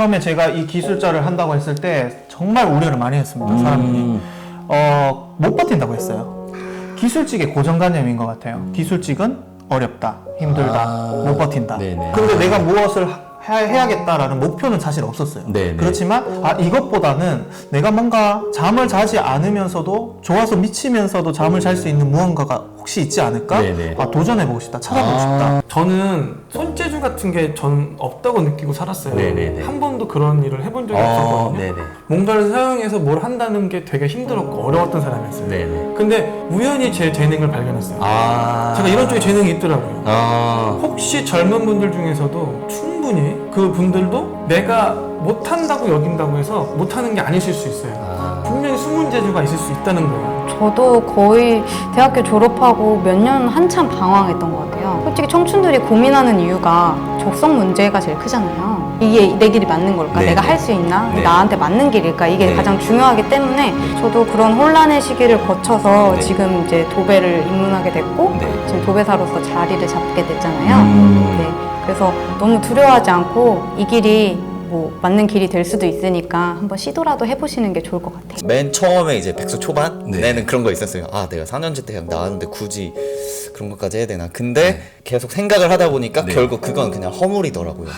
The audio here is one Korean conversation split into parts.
처음에 제가 이 기술자를 한다고 했을 때 정말 우려를 많이 했습니다. 사람들이 음. 어, 못 버틴다고 했어요. 기술직의 고정관념인 것 같아요. 기술직은 어렵다, 힘들다, 아. 못 버틴다. 네네. 근데 내가 무엇을 하- 해야 겠다라는 목표는 사실 없었어요. 네네. 그렇지만 아 이것보다는 내가 뭔가 잠을 자지 않으면서도 좋아서 미치면서도 잠을 잘 수 있는 무언가가 혹시 있지 않을까? 네네. 아 도전해보고 싶다, 찾아보고 아. 싶다. 저는 손재주 같은 게 전 없다고 느끼고 살았어요. 네네네. 한 번도 그런 일을 해본 적이 어, 없었거든요. 네네. 뭔가를 사용해서 뭘 한다는 게 되게 힘들었고 어려웠던 사람이었어요. 네네. 근데 우연히 제 재능을 발견했어요. 아. 제가 이런 쪽에 재능이 있더라고요. 아. 혹시 젊은 분들 중에서도 충분히 그 분들도 내가 못한다고 여긴다고 해서 못하는 게 아니실 수 있어요. 아. 분명히 숨은 재주가 있을 수 있다는 거예요. 저도 거의 대학교 졸업하고 몇 년 한참 방황했던 것 같아요. 솔직히 청춘들이 고민하는 이유가 적성 문제가 제일 크잖아요. 이게 내 길이 맞는 걸까? 네. 내가 할 수 있나? 네. 나한테 맞는 길일까? 이게 네. 가장 중요하기 때문에 저도 그런 혼란의 시기를 거쳐서 네. 지금 이제 도배를 입문하게 됐고 네. 지금 도배사로서 자리를 잡게 됐잖아요. 음. 네. 그래서 너무 두려워하지 않고 이 길이 뭐 맞는 길이 될 수도 있으니까 한번 시도라도 해보시는 게 좋을 것 같아요. 맨 처음에 이제 백수 초반에는 네. 그런 거 있었어요. 아, 내가 4년제 때 그냥 나왔는데 굳이 그런 것까지 해야 되나. 근데 계속 생각을 하다 보니까 네. 결국 그건 그냥 허물이더라고요.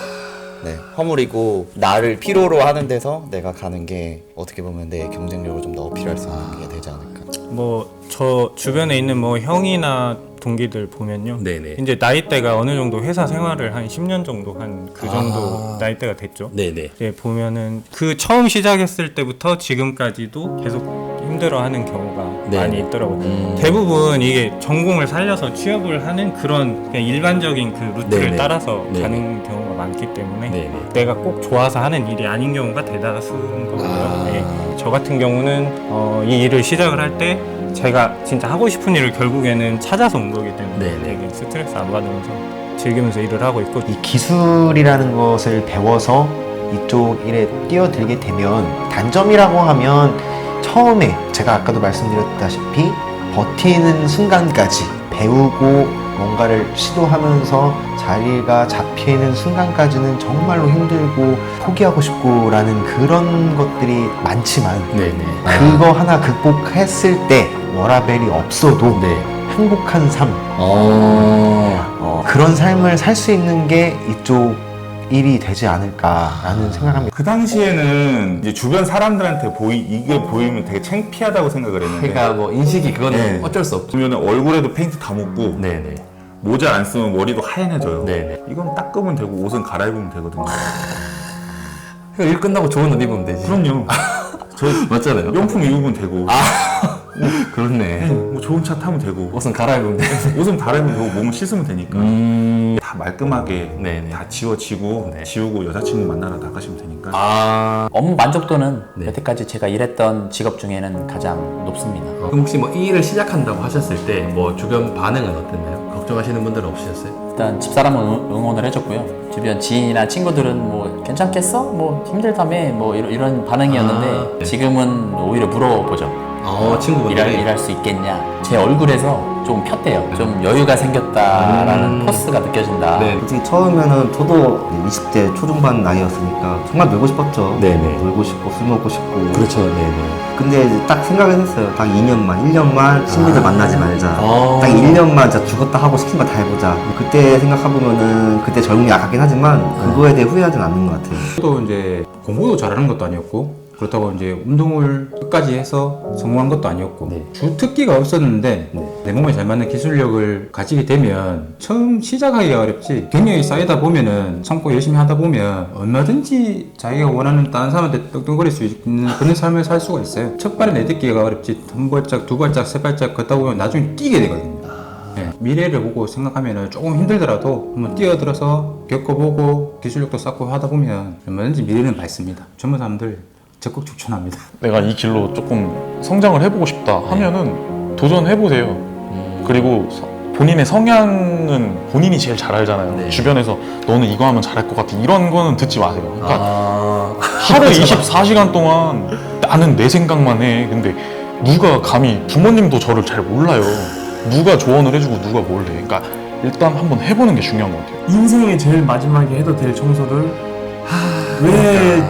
네, 허물이고 나를 필요로 하는 데서 내가 가는 게 어떻게 보면 내 경쟁력을 좀 더 어필할 수 있는 게 되지 않을까. 뭐 저 주변에 있는 뭐 형이나 동기들 보면요. 네네. 이제 나이대가 어느 정도 회사 생활을 한 10년 정도 한 그 정도 아. 나이대가 됐죠. 네네. 이제 보면은 그 처음 시작했을 때부터 지금까지도 계속 힘들어하는 경우가 네. 많이 있더라고요. 음. 대부분 이게 전공을 살려서 취업을 하는 그런 그냥 일반적인 그 루트를 네네. 따라서 네. 가는 경우가 많기 때문에 네네. 내가 꼭 좋아서 하는 일이 아닌 경우가 대다수인 거고요. 아. 네. 저 같은 경우는 어, 이 일을 시작을 할 때 제가 진짜 하고 싶은 일을 결국에는 찾아서 온 거기 때문에 네네. 되게 스트레스 안 받으면서 즐기면서 일을 하고 있고 이 기술이라는 것을 배워서 이쪽 일에 뛰어들게 되면 단점이라고 하면 처음에 제가 아까도 말씀드렸다시피 버티는 순간까지 배우고 뭔가를 시도하면서 자리가 잡히는 순간까지는 정말로 힘들고 포기하고 싶고라는 그런 것들이 많지만 네네. 그거 하나 극복했을 때 워라벨이 없어도 네. 행복한 삶 어. 어, 그런 삶을 살 수 있는 게 이쪽 일이 되지 않을까라는 생각합니다. 그 당시에는 이제 주변 사람들한테 보이 이게 보이면 되게 창피하다고 생각을 했는데 그러니까 뭐 인식이 그거는 네. 어쩔 수 없죠. 보면 얼굴에도 페인트 다 묻고 네네. 모자 안 쓰면 머리도 하얘져요. 네네. 이건 닦으면 되고 옷은 갈아입으면 되거든요. 일 끝나고 좋은 옷 입으면 되지. 그럼요. 저 맞잖아요. 명품 입으면 되고 그렇네. 뭐 좋은 차 타면 되고 옷은 갈아입으면 돼. 옷은 갈아입으면 되고 몸은 씻으면 되니까 음. 다 말끔하게 네네. 다 지워지고 네. 지우고 여자친구 만나러 나가시면 되니까 아. 업무 만족도는 네. 여태까지 제가 일했던 직업 중에는 가장 높습니다. 그럼 혹시 뭐 이 일을 시작한다고 하셨을 때 뭐 주변 반응은 어땠나요? 걱정하시는 분들은 없으셨어요? 일단 집사람은 응- 응원을 해줬고요. 주변 지인이나 친구들은 뭐 괜찮겠어? 뭐 힘들다며 뭐 이런, 이런 반응이었는데 아, 네. 지금은 오히려 물어보죠. 어, 친구분들이. 일할, 일할 수 있겠냐? 제 얼굴에서 좀 폈대요. 좀 여유가 생겼다라는 음. 포스가 느껴진다. 네. 솔직히 처음에는 저도 20대 초중반 나이였으니까 정말 놀고 싶었죠. 네네. 놀고 싶고 술 먹고 싶고. 그렇죠. 네네. 근데 이제 딱 생각을 했어요. 딱 2년만, 1년만 친구들 아. 만나지 말자. 어. 딱 1년만 진짜 죽었다 하고 시킨 거 다 해보자. 그때 생각해보면은 그때 젊음이 약하긴 하지만 그거에 대해 후회하진 않는 것 같아요. 또 이제 공부도 잘하는 것도 아니었고 그렇다고 이제 운동을 끝까지 해서 성공한 것도 아니었고 네. 주 특기가 없었는데 내 몸에 잘 맞는 기술력을 가지게 되면 처음 시작하기가 어렵지. 경력이 쌓이다 보면은 참고 열심히 하다 보면 얼마든지 자기가 원하는 다른 사람한테 떵떵거릴 수 있는 그런 삶을 살 수가 있어요. 첫 발에 내딛기가 어렵지. 한 발짝 두 발짝 세 발짝 걷다 보면 나중에 뛰게 되거든요. 네, 미래를 보고 생각하면 조금 힘들더라도 한번 뛰어들어서 겪어보고 기술력도 쌓고 하다 보면 얼마든지 미래는 밝습니다. 젊은 사람들 적극 추천합니다. 내가 이 길로 조금 성장을 해보고 싶다 하면은 도전해보세요. 그리고 서- 본인의 성향은 본인이 제일 잘 알잖아요. 네. 주변에서 너는 이거 하면 잘할 것 같아. 이런 거는 듣지 마세요. 그러니까 아. 하루 24시간 동안 나는 내 생각만 해. 근데 누가 감히 부모님도 저를 잘 몰라요. 누가 조언을 해주고 누가 뭘 해. 그러니까 일단 한번 해보는 게 중요한 것 같아요. 인생의 제일 마지막에 해도 될 청소를 하 왜,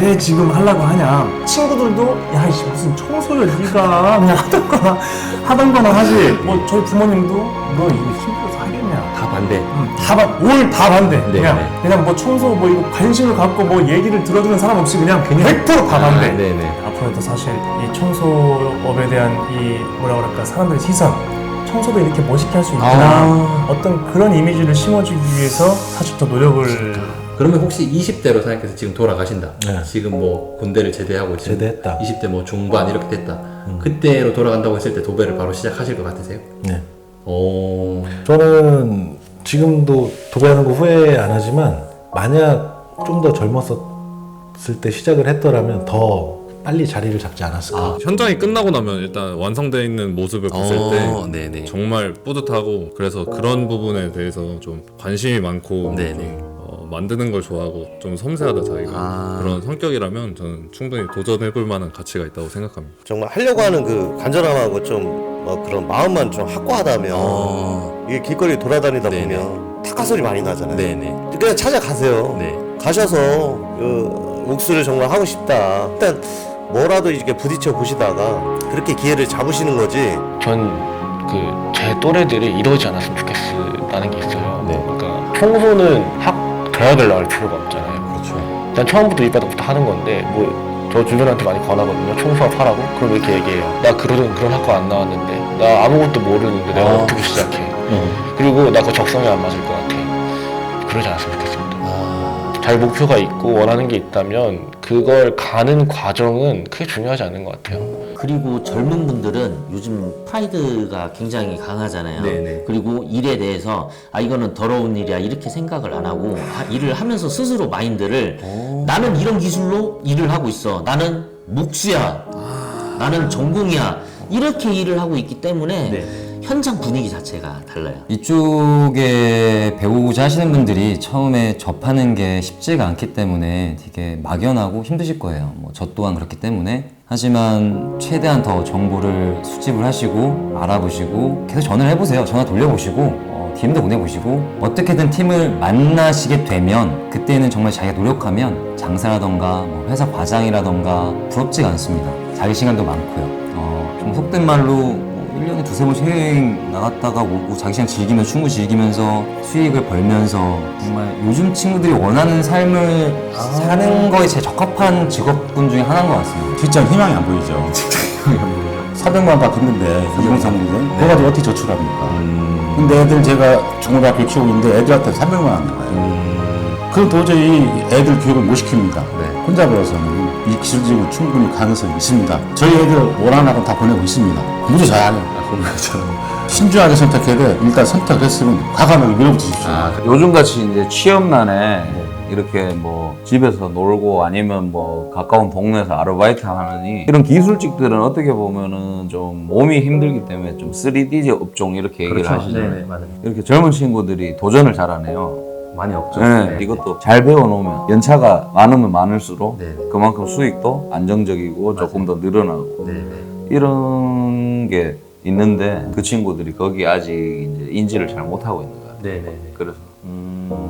왜 지금 하려고 하냐. 친구들도, 야, 이씨, 무슨 청소를 네가 그냥 하던 거나, 하던 거나 하지. 뭐, 저희 부모님도 너 이거 힘들어서 하겠냐. 다 반대. 다 반, 올다 반대. 네, 그냥, 네. 그냥 뭐 청소 뭐 이거 관심을 갖고 뭐 얘기를 들어주는 사람 없이 그냥 100%다 반대. 아, 네네. 앞으로도 사실 이 청소업에 대한 이 뭐라 그럴까 사람들의 시선 청소도 이렇게 멋있게 할 수 있구나 아. 어떤 그런 이미지를 심어주기 위해서 사실 더 노력을 그러면 혹시 20대로 생각해서 지금 돌아가신다. 네. 지금 뭐 군대를 제대하고 지금 제대했다. 20대 뭐 중반 이렇게 됐다. 그때로 돌아간다고 했을 때 도배를 바로 시작하실 것 같으세요? 네. 오. 저는 지금도 도배하는 거 후회 안 하지만 만약 좀 더 젊었을 때 시작을 했더라면 더 빨리 자리를 잡지 않았을까. 현장이 끝나고 나면 일단 완성되어 있는 모습을 봤을 어, 때 네네. 정말 뿌듯하고 그래서 그런 부분에 대해서 좀 관심이 많고 네네. 좀, 어, 만드는 걸 좋아하고 좀 섬세하다 자기가 아. 그런 성격이라면 저는 충분히 도전해볼 만한 가치가 있다고 생각합니다. 정말 하려고 하는 그 간절함하고 좀뭐 그런 마음만 좀 확고하다면 어. 이게 길거리 돌아다니다 네네. 보면 타카 소리 많이 나잖아요. 네네. 그냥 찾아가세요. 네. 가셔서 그 옥수를 정말 하고 싶다. 일단 뭐라도 이렇게 부딪혀 보시다가 그렇게 기회를 잡으시는 거지. 전 그 제 또래들이 이러지 않았으면 좋겠다는 게 있어요. 네. 그러니까 청소는 학 대학을 나올 필요가 없잖아요. 그렇죠. 난 처음부터 밑바닥부터 하는 건데 뭐 저 주변한테 많이 권하거든요. 청소학 하라고? 그럼 이렇게 얘기해요. 나 그런 그런 학과 안 나왔는데 나 아무것도 모르는데 내가 아. 어떻게 시작해? 그리고 나그 적성에 안 맞을 것 같아. 그러지 않았으면 좋겠습 아. 잘 목표가 있고 원하는 게 있다면 그걸 가는 과정은 크게 중요하지 않은 것 같아요. 그리고 젊은 분들은 요즘 프라이드가 굉장히 강하잖아요. 네네. 그리고 일에 대해서 아 이거는 더러운 일이야 이렇게 생각을 안 하고 하- 일을 하면서 스스로 마인드를 나는 이런 기술로 일을 하고 있어. 나는 목수야. 나는 전공이야. 이렇게 일을 하고 있기 때문에 현장 분위기 자체가 달라요. 이쪽에 배우고자 하시는 분들이 처음에 접하는 게 쉽지가 않기 때문에 되게 막연하고 힘드실 거예요. 뭐 저 또한 그렇기 때문에. 하지만 최대한 더 정보를 수집을 하시고 알아보시고 계속 전화를 해보세요. 전화 돌려보시고 어, DM도 보내보시고 어떻게든 팀을 만나시게 되면 그때는 정말 자기가 노력하면 장사라던가 뭐 회사 과장이라던가 부럽지가 않습니다. 자기 시간도 많고요. 어, 좀 속된 말로 뭐 1년에 두세 번씩 해외여행 나갔다가 오고 자기 시간 즐기면서 충분히 즐기면서 수익을 벌면서 정말 요즘 친구들이 원하는 삶을 사는 거에 제일 적합한 직업군 중에 하나인 것 같습니다. 직장 희망이 안 보이죠. 400만 받겠는데 2030년 그거 가지고 어떻게 저축합니까? 근데 애들 제가 중고등학교 키우고 있는데 애들한테 300만 원 나가요. 그럼 도저히 애들 교육을 못 시킵니다. 혼자 배워서는 이 기술적으로 충분히 가능성이 있습니다. 저희 애들 원하는 다 보내고 있습니다. 공부 잘하는 신중하게 선택해야 돼. 일단 선택했으면 과감하게 밀어붙이십시오. 요즘같이 이제 취업난에 이렇게 뭐 집에서 놀고 아니면 뭐 가까운 동네에서 아르바이트 하느니 이런 기술직들은 어떻게 보면은 좀 몸이 힘들기 때문에 좀 3D 업종 이렇게 얘기를 그렇죠. 하시잖아요. 네네, 맞아요. 이렇게 젊은 친구들이 도전을 잘하네요. 많이 없죠. 네, 네. 이것도 잘 배워놓으면 연차가 많으면 많을수록 그만큼 수익도 안정적이고 조금 더 늘어나고 이런 게 있는데 그 친구들이 거기 아직 이제 인지를 잘 못하고 있는 거예요. 네 네. 그래서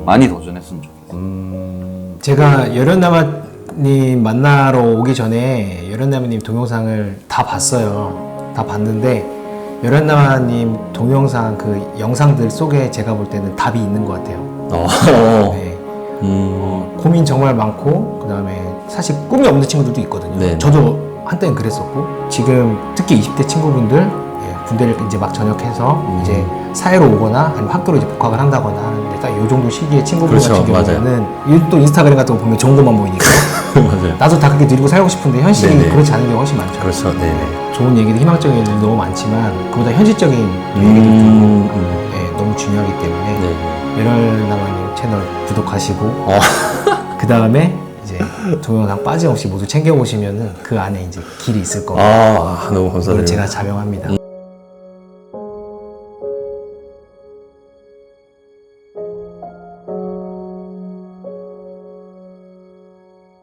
많이 도전했으면 좋겠어요. 제가 여련나마님 만나러 오기 전에 여련나마님 동영상을 다 봤어요. 다 봤는데 여련나마님 동영상 그 영상들 속에 제가 볼 때는 답이 있는 것 같아요. 네. 어, 고민 정말 많고 그 다음에 사실 꿈이 없는 친구들도 있거든요. 네. 저도 한때는 그랬었고 지금 특히 20대 친구분들 예, 군대를 이제 막 전역해서 이제 사회로 오거나 아니면 학교로 이제 복학을 한다거나 하는데 딱이 정도 시기에 친구분 그렇죠, 같은. 경우는 이- 또 인스타그램 같은 거 보면 좋은 것만 보이니까 맞아요. 나도 다 그렇게 누리고 살고 싶은데 현실이 네네. 그렇지 않은 경우가 훨씬 많죠. 그렇죠. 네네. 좋은 얘기들, 희망적인 얘기들 너무 많지만 그보다 현실적인 음, 얘기들 좀 예, 너무 중요하기 때문에 네. 열혈나마님 채널 구독하시고 어. 그 다음에 이제 동영상 빠짐없이 모두 챙겨보시면은 그 안에 이제 길이 있을 겁니다. 아, 너무 감사드립니다. 그걸 제가 자명합니다.